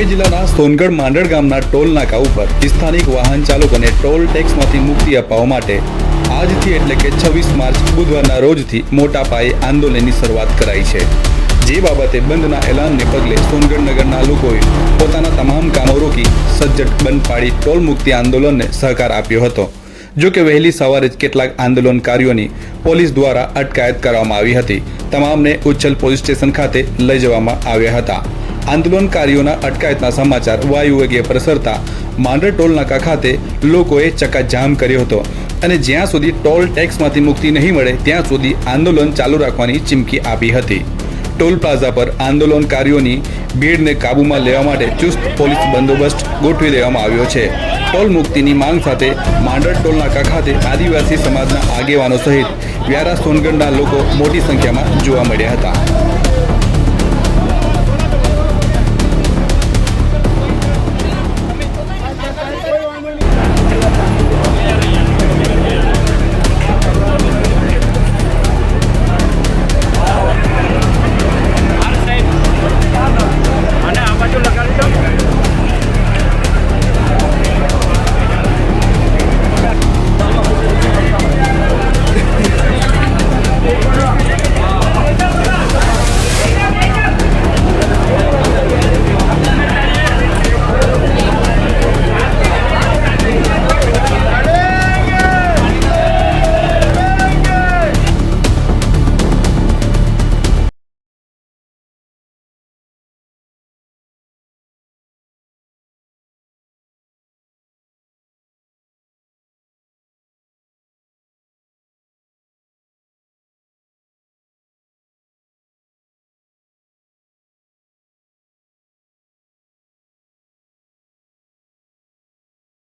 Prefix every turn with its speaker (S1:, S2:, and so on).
S1: તાપી જિલ્લાના સોનગઢ માંડળ ગામના ટોલ નાકા ઉપર સ્થાનિક વાહન ચાલકોને ટોલ ટેક્સમાંથી મુક્તિ અપાવવા માટે આજથી એટલે કે છવ્વીસ માર્ચ બુધવારના રોજથી મોટા પાયે આંદોલનની શરૂઆત કરાઈ છે. જે બાબતે બંધના એલાનને પગલે સોનગઢ નગરના લોકોએ પોતાના તમામ કામો રોકી સજ્જટ બંધ પાડી ટોલ મુક્તિ આંદોલનને સહકાર આપ્યો હતો. જો કે વહેલી સવારે જ કેટલાક આંદોલનકારીઓની પોલીસ દ્વારા અટકાયત કરવામાં આવી હતી. તમામને ઉચ્છલ પોલીસ સ્ટેશન ખાતે લઈ જવામાં આવ્યા હતા. આંદોલનકારીઓના અટકાયતના સમાચાર વાયુ વેગે પ્રસરતા માંડર ટોલ નાકા ખાતે લોકોએ ચકાજામ કર્યો હતો. અને જ્યાં સુધી ટોલ ટેક્સમાંથી મુક્તિ નહીં મળે, ત્યાં સુધી આંદોલન ચાલુ રાખવાની ચીમકી આપી હતી. ટોલ પ્લાઝા પર આંદોલનકારીઓની ભીડને કાબૂમાં લેવા માટે ચુસ્ત પોલીસ બંદોબસ્ત ગોઠવી દેવામાં આવ્યો છે. ટોલ મુક્તિની માંગ સાથે માંડળ ટોલ નાકા ખાતે આદિવાસી સમાજના આગેવાનો સહિત વ્યારા સોનગઢના લોકો મોટી સંખ્યામાં જોવા મળ્યા હતા.